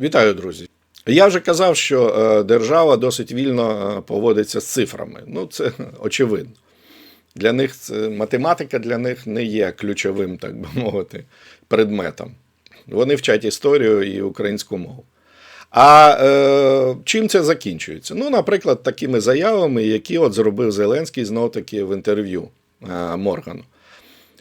Вітаю, друзі. Я вже казав, що е, держава досить вільно е, поводиться з цифрами. Ну, це очевидно. Для них це, математика для них не є ключовим, так би мовити, предметом. Вони вчать історію і українську мову. А е, чим це закінчується? Ну, наприклад, такими заявами, які от зробив Зеленський знов таки в інтерв'ю е, Моргану.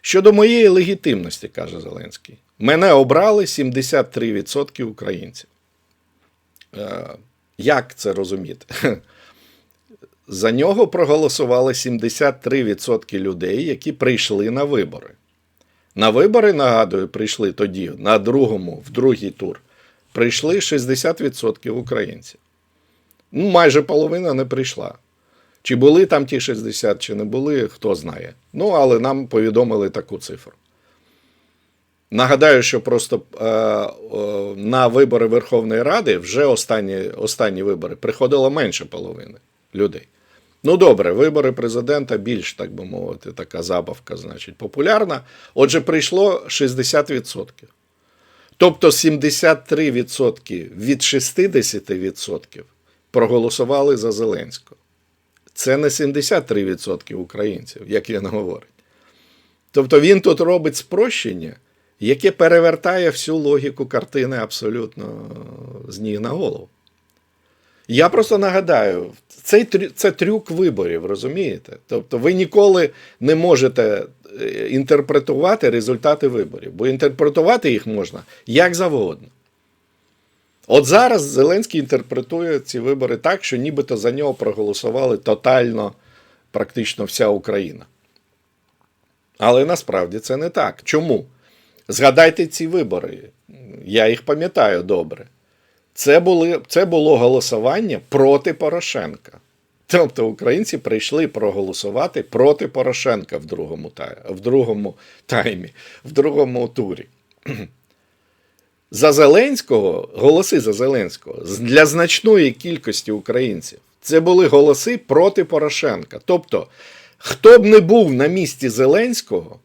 Щодо моєї легітимності, каже Зеленський, мене обрали 73% українців. Е, Як це розуміти? За нього проголосували 73% людей, які прийшли на вибори. На вибори, нагадую, прийшли тоді, на другому, в другий тур, прийшли 60% українців. Ну, майже половина не прийшла. Чи були там ті 60, чи не були, хто знає. Ну, але нам повідомили таку цифру. Нагадаю, що просто е, на вибори Верховної Ради вже останні, останні вибори приходило менше половини людей. Ну добре, вибори президента більш, так би мовити, така забавка, значить, популярна. Отже, прийшло 60%. Тобто 73% від 60% проголосували за Зеленського. Це не 73% українців, як він говорить. Тобто він тут робить спрощення, яке перевертає всю логіку картини абсолютно з ніг на голову. Я просто нагадаю, цей це трюк виборів, розумієте? Тобто ви ніколи не можете е, інтерпретувати результати виборів, бо інтерпретувати їх можна як завгодно. От зараз Зеленський інтерпретує ці вибори так, що нібито за нього проголосували тотально, практично вся Україна. Але насправді це не так. Чому? Згадайте ці вибори. Я їх пам'ятаю добре. Це, були, це було голосування проти Порошенка. Тобто українці прийшли проголосувати проти Порошенка в другому, в другому таймі, в другому турі. За Зеленського, голоси за Зеленського для значної кількості українців це були голоси проти Порошенка. Тобто, хто б не був на місці Зеленського,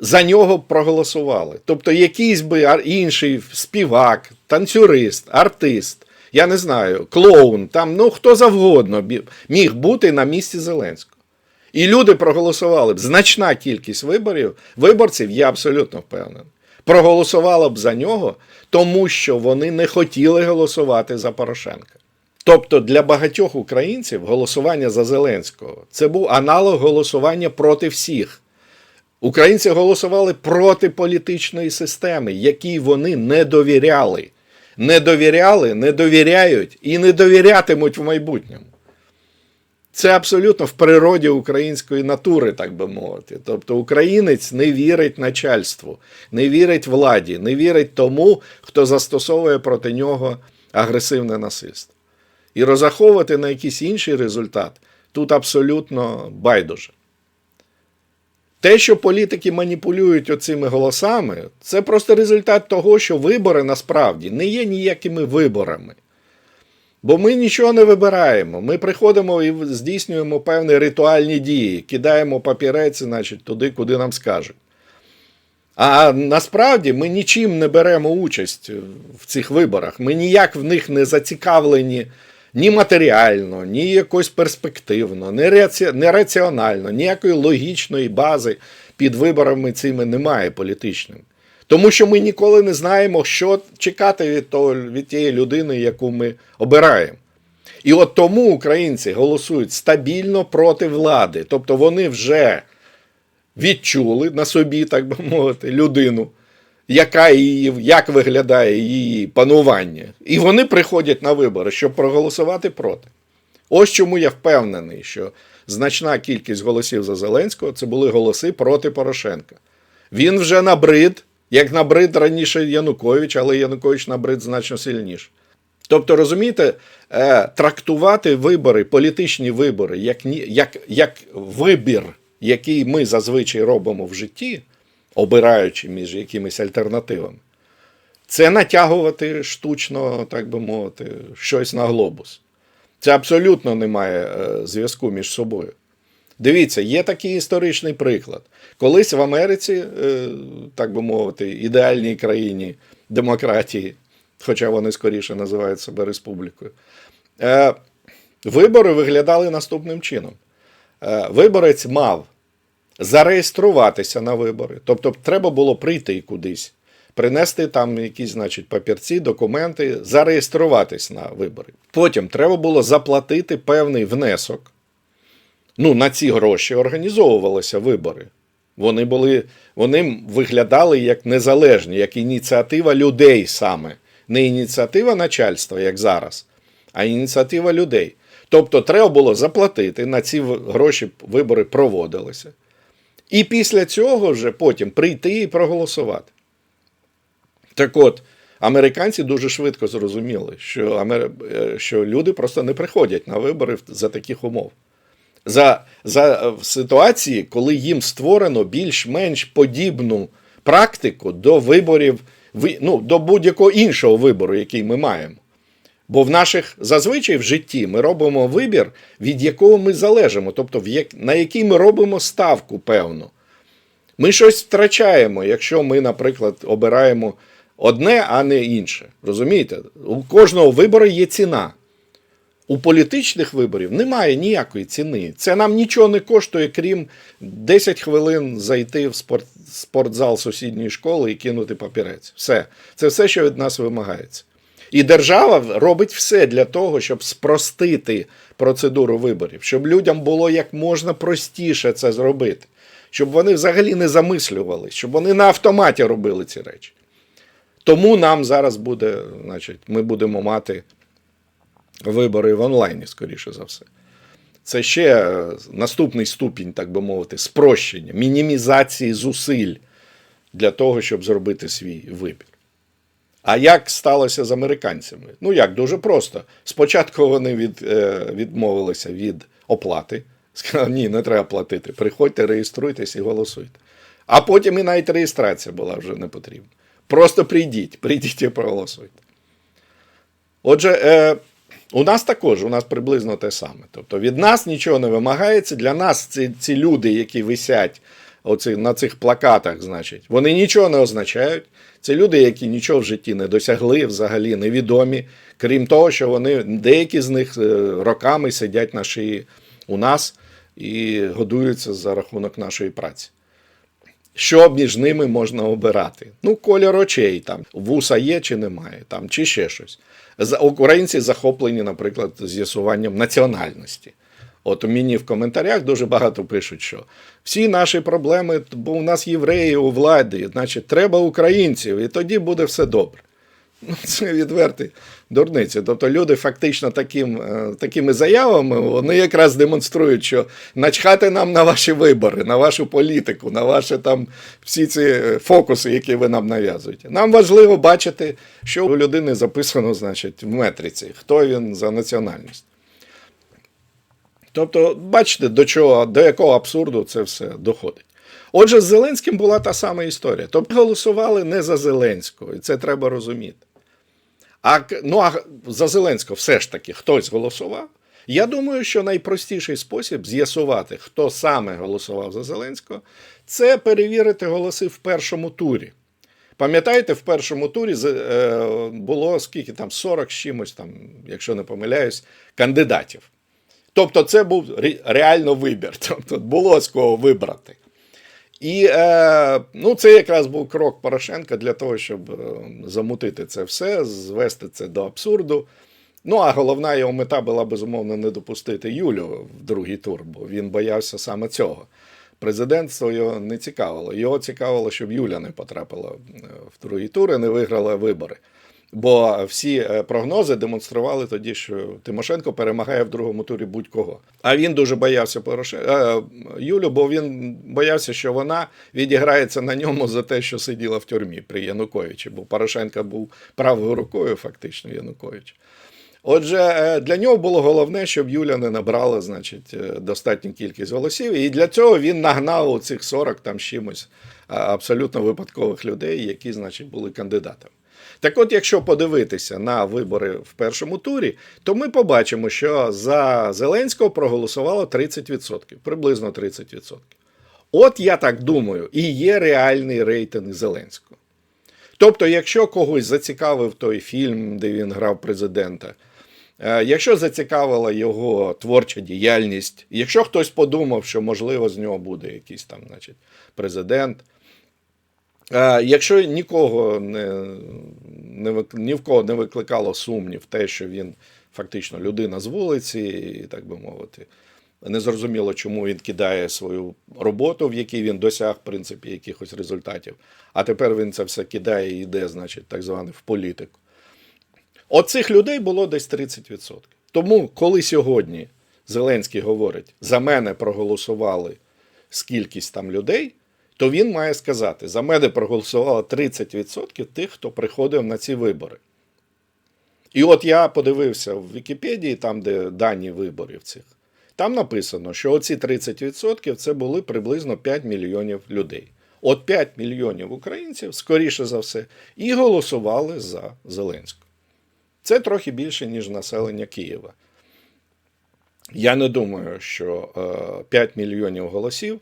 за нього проголосували. Тобто, якийсь би інший співак, танцюрист, артист, я не знаю, клоун, там, ну хто завгодно міг бути на місці Зеленського. І люди проголосували б. Значна кількість виборів, виборців, я абсолютно впевнений, проголосувала б за нього, тому що вони не хотіли голосувати за Порошенка. Тобто для багатьох українців голосування за Зеленського це був аналог голосування проти всіх. Українці голосували проти політичної системи, якій вони не довіряли. Не довіряли, не довіряють і не довірятимуть в майбутньому. Це абсолютно в природі української натури, так би мовити. Тобто українець не вірить начальству, не вірить владі, не вірить тому, хто застосовує проти нього агресивне насильство. І розраховувати на якийсь інший результат тут абсолютно байдуже. Те, що політики маніпулюють оцими голосами, це просто результат того, що вибори насправді не є ніякими виборами. Бо ми нічого не вибираємо. Ми приходимо і здійснюємо певні ритуальні дії, кидаємо папірець, значить, туди, куди нам скажуть. А насправді ми нічим не беремо участь в цих виборах. Ми ніяк в них не зацікавлені ні матеріально, ні якось перспективно, не раціонально, ніякої логічної бази під виборами цими немає політичним. Тому що ми ніколи не знаємо, що чекати від, того, від тієї людини, яку ми обираємо. І от тому українці голосують стабільно проти влади. Тобто вони вже відчули на собі, так би мовити, людину, яка її, як виглядає її панування. І вони приходять на вибори, щоб проголосувати проти. Ось чому я впевнений, що значна кількість голосів за Зеленського це були голоси проти Порошенка. Він вже набрид, як набрид раніше Янукович, але Янукович набрид значно сильніше. Тобто, розумієте, е, трактувати вибори, політичні вибори, як, як, як вибір, який ми зазвичай робимо в житті, обираючи між якимись альтернативами, це натягувати штучно, так би мовити, щось на глобус. Це абсолютно не має е, зв'язку між собою. Дивіться, є такий історичний приклад. Колись в Америці, е, так би мовити, ідеальній країні демократії, хоча вони скоріше називають себе республікою. Е, вибори виглядали наступним чином: виборець мав зареєструватися на вибори, тобто треба було прийти кудись, принести там якісь, значить, папірці, документи, зареєструватись на вибори. Потім треба було заплатити певний внесок. Ну, на ці гроші організовувалися вибори. Вони були, вони виглядали як незалежні, як ініціатива людей саме. Не ініціатива начальства, як зараз, а ініціатива людей. Тобто, треба було заплатити, на ці гроші вибори проводилися. І після цього вже потім прийти і проголосувати. Так от, американці дуже швидко зрозуміли, що, Амер... е, що люди просто не приходять на вибори за таких умов. За, за в ситуації, коли їм створено більш-менш подібну практику до виборів, ну, до будь-якого іншого вибору, який ми маємо. Бо в наших зазвичай в житті ми робимо вибір, від якого ми залежимо, тобто на який ми робимо ставку певну. Ми щось втрачаємо, якщо ми, наприклад, обираємо одне, а не інше. Розумієте? У кожного вибору є ціна. У політичних виборів немає ніякої ціни. Це нам нічого не коштує, крім 10 хвилин зайти в спорт, спортзал сусідньої школи і кинути папірець. Все. Це все, що від нас вимагається. І держава робить все для того, щоб спростити процедуру виборів, щоб людям було як можна простіше це зробити, щоб вони взагалі не замислювалися, щоб вони на автоматі робили ці речі. Тому нам зараз буде, значить, ми будемо мати вибори в онлайні, скоріше за все. Це ще е, наступний ступінь, так би мовити, спрощення, мінімізації зусиль для того, щоб зробити свій вибір. А як сталося з американцями? Ну як, дуже просто. Спочатку вони від, е, відмовилися від оплати. Сказали, ні, не треба платити. Приходьте, реєструйтесь і голосуйте. А потім і навіть реєстрація була вже не потрібна. Просто прийдіть, прийдіть і проголосуйте. Отже, е, у нас також у нас приблизно те саме. Тобто від нас нічого не вимагається. Для нас ці, ці люди, які висять оці, на цих плакатах, значить, вони нічого не означають. Це люди, які нічого в житті не досягли, взагалі невідомі, крім того, що вони деякі з них е, роками сидять на шиї у нас і годуються за рахунок нашої праці. Що між ними можна обирати? Ну, колір очей, там, вуса є чи немає, там, чи ще щось. Українці захоплені, наприклад, з'ясуванням національності. От мені в коментарях дуже багато пишуть, що всі наші проблеми, бо у нас євреї у владі, значить, треба українців, і тоді буде все добре. Ну, це відверті дурниці. Тобто люди фактично таким, е, такими заявами вони якраз демонструють, що начхати нам на ваші вибори, на вашу політику, на ваші там всі ці е, фокуси, які ви нам нав'язуєте. Нам важливо бачити, що у людини записано, значить, в метриці, хто він за національність. Тобто, бачите, до чого, до якого абсурду це все доходить. Отже, з Зеленським була та сама історія. Тобто голосували не за Зеленського, і це треба розуміти. А, ну, а за Зеленського все ж таки хтось голосував. Я думаю, що найпростіший спосіб з'ясувати, хто саме голосував за Зеленського, це перевірити голоси в першому турі. Пам'ятаєте, в першому турі е, було скільки там 40 з чимось, там, якщо не помиляюсь, кандидатів. Тобто, це був реально вибір. Тобто було з кого вибрати. І е, ну, це якраз був крок Порошенка для того, щоб е, замутити це все, звести це до абсурду. Ну, а головна його мета була безумовно не допустити Юлю в другий тур, бо він боявся саме цього. Президентство його не цікавило. Його цікавило, щоб Юля не потрапила е, в другий тур і не виграла вибори. Бо всі е, прогнози демонстрували тоді, що Тимошенко перемагає в другому турі будь-кого. А він дуже боявся Пороше... е, Юлю, бо він боявся, що вона відіграється на ньому за те, що сиділа в тюрмі при Януковичі, бо Порошенко був правою рукою, фактично Янукович. Отже, е, для нього було головне, щоб Юля не набрала, значить, достатню кількість голосів. І для цього він нагнав у цих 40 там чимось абсолютно випадкових людей, які, значить, були кандидатами. Так от, якщо подивитися на вибори в першому турі, то ми побачимо, що за Зеленського проголосувало 30%, приблизно 30%. От я так думаю, і є реальний рейтинг Зеленського. Тобто, якщо когось зацікавив той фільм, де він грав президента, е, якщо зацікавила його творча діяльність, якщо хтось подумав, що можливо з нього буде якийсь там, значить, президент. Е, Якщо нікого не, не ні в кого не викликало сумнів те, що він фактично людина з вулиці, і так би мовити, незрозуміло, чому він кидає свою роботу, в якій він досяг, в принципі, якихось результатів. А тепер він це все кидає і йде, значить, так званий в політику. Оцих людей було десь 30%. Тому, коли сьогодні Зеленський говорить, за мене проголосували скількись там людей, то він має сказати: за мене проголосувало 30% тих, хто приходив на ці вибори. І от я подивився в Вікіпедії, там, де дані виборів цих, там написано, що оці 30% це були приблизно 5 мільйонів людей. От 5 мільйонів українців, скоріше за все, і голосували за Зеленського. Це трохи більше, ніж населення Києва. Я не думаю, що е, 5 мільйонів голосів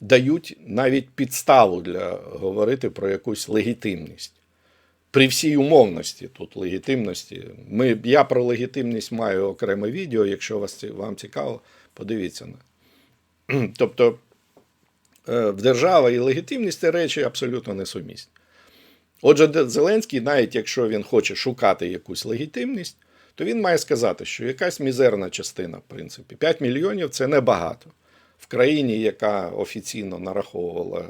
дають навіть підставу для говорити про якусь легітимність. При всій умовності тут легітимності. Ми, я про легітимність маю окреме відео. Якщо вас, вам цікаво, подивіться на. Тобто е, держава і легітимність це речі абсолютно несумісні. Отже, Зеленський, навіть якщо він хоче шукати якусь легітимність, то він має сказати, що якась мізерна частина, в принципі, 5 мільйонів це небагато. В країні, яка офіційно нараховувала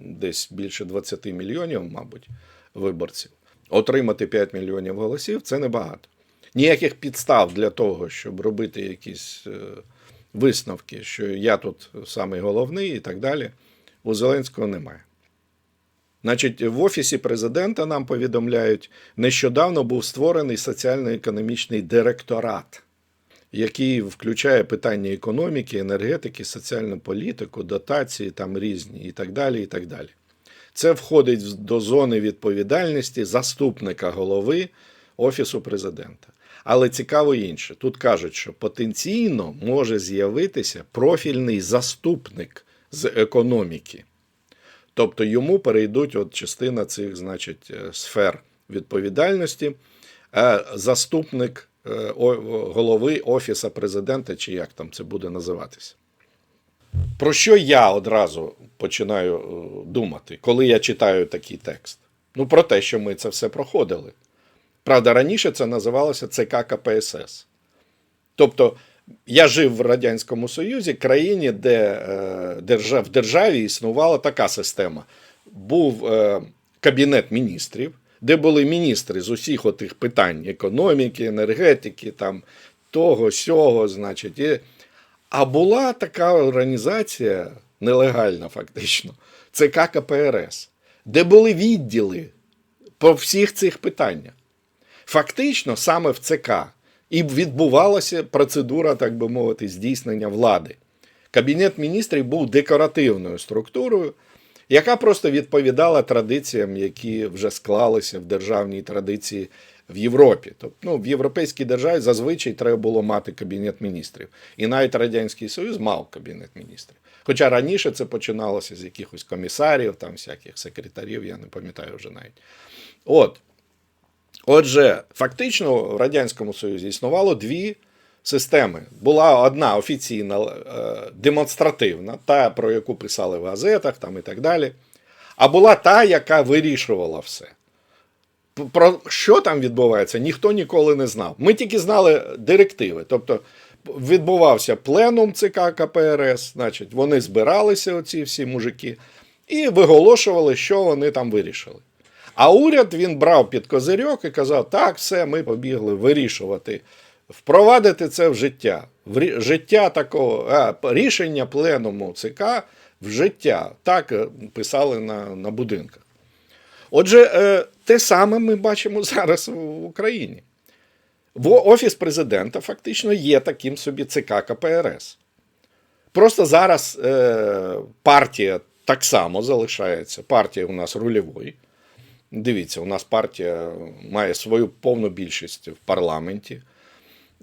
десь більше 20 мільйонів, мабуть, виборців, отримати 5 мільйонів голосів це небагато. Ніяких підстав для того, щоб робити якісь е, висновки, що я тут самий головний і так далі, у Зеленського немає. Значить, в офісі президента нам повідомляють, нещодавно був створений соціально-економічний директорат, який включає питання економіки, енергетики, соціальну політику, дотації там різні і так далі. і так далі. Це входить до зони відповідальності заступника голови Офісу президента. Але цікаво інше. Тут кажуть, що потенційно може з'явитися профільний заступник з економіки. Тобто йому перейдуть от частина цих, значить, е, сфер відповідальності. Заступник голови Офіса президента, чи як там це буде називатися. Про що я одразу починаю е, думати, коли я читаю такий текст? Ну, про те, що ми це все проходили. Правда, раніше це називалося ЦК КПСС. Тобто, я жив в Радянському Союзі, країні, де е, в державі існувала така система. Був е, кабінет міністрів, де були міністри з усіх отих питань економіки, енергетики, там, того, сього, значить. І... А була така організація нелегальна, фактично, ЦК КПРС, де були відділи по всіх цих питаннях. Фактично, саме в ЦК і відбувалася процедура, так би мовити, здійснення влади. Кабінет міністрів був декоративною структурою, яка просто відповідала традиціям, які вже склалися в державній традиції в Європі. Тобто, ну, в європейській державі зазвичай треба було мати кабінет міністрів. І навіть Радянський Союз мав кабінет міністрів. Хоча раніше це починалося з якихось комісарів, там всяких секретарів, я не пам'ятаю вже навіть. От. Отже, фактично в Радянському Союзі існувало дві системи. Була одна офіційна е, демонстративна, та, про яку писали в газетах там, і так далі. А була та, яка вирішувала все. Про що там відбувається, ніхто ніколи не знав. Ми тільки знали директиви. Тобто відбувався пленум ЦК КПРС, значить, вони збиралися, оці всі мужики, і виголошували, що вони там вирішили. А уряд він брав під козирьок і казав: так, все, ми побігли вирішувати, впровадити це в життя. В життя такого рішення пленуму ЦК в життя. Так е, писали на, на будинках. Отже, е, те саме ми бачимо зараз в Україні. В Офіс президента фактично є таким собі ЦК КПРС. Просто зараз е, партія так само залишається. Партія у нас рульової. Дивіться, у нас партія має свою повну більшість в парламенті.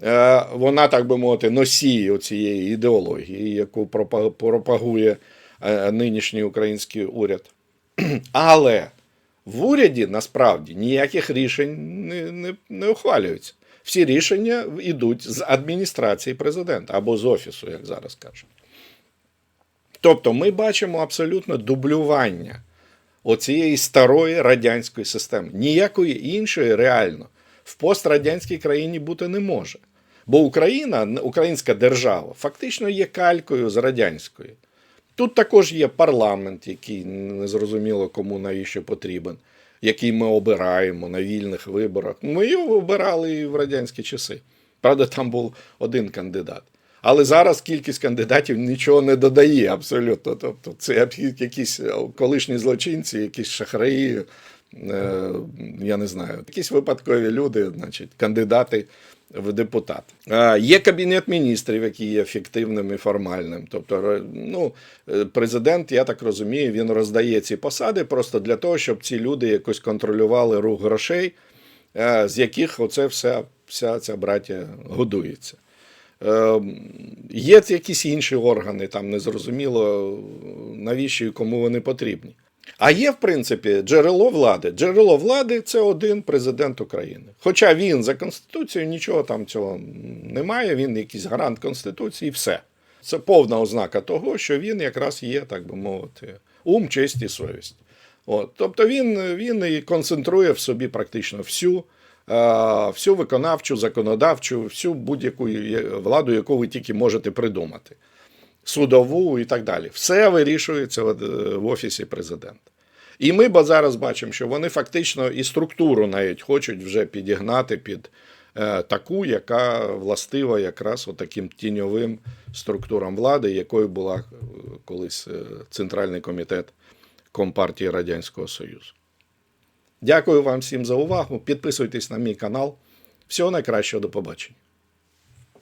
Е, Вона, так би мовити, носій цієї ідеології, яку пропагує е, нинішній український уряд. Але В уряді насправді ніяких рішень не, не, не ухвалюються. Всі рішення йдуть з адміністрації президента або з офісу, як зараз кажуть. Тобто ми бачимо абсолютно дублювання оцієї старої радянської системи. Ніякої іншої реально в пострадянській країні бути не може. Бо Україна, українська держава, фактично є калькою з радянської. Тут також є парламент, який незрозуміло кому навіщо потрібен, який ми обираємо на вільних виборах. Ми його обирали і в радянські часи. Правда, там був один кандидат. Але зараз кількість кандидатів нічого не додає абсолютно. Тобто, це якісь колишні злочинці, якісь шахраї, е, я не знаю, якісь випадкові люди, значить, кандидати в депутат. Е, Є кабінет міністрів, який є фіктивним і формальним. Тобто, ну, е, президент, я так розумію, він роздає ці посади просто для того, щоб ці люди якось контролювали рух грошей, е, з яких оце вся, вся ця браття годується. Е, Є якісь інші органи, там незрозуміло, навіщо і кому вони потрібні. А є, в принципі, джерело влади. Джерело влади це один президент України. Хоча він за Конституцією нічого там цього немає, він якийсь гарант Конституції, все. Це повна ознака того, що він якраз є, так би мовити, ум, честь і совість. От. Тобто він, він і концентрує в собі практично всю, е, всю виконавчу, законодавчу, всю будь-яку владу, яку ви тільки можете придумати судову і так далі. Все вирішується в, в офісі президента. І ми зараз бачимо, що вони фактично і структуру навіть хочуть вже підігнати під е, таку, яка властива якраз таким тіньовим структурам влади, якою була е, колись е, Центральний комітет Компартії Радянського Союзу. Дякую вам всім за увагу. Підписуйтесь на мій канал. Всього найкращого до побачення.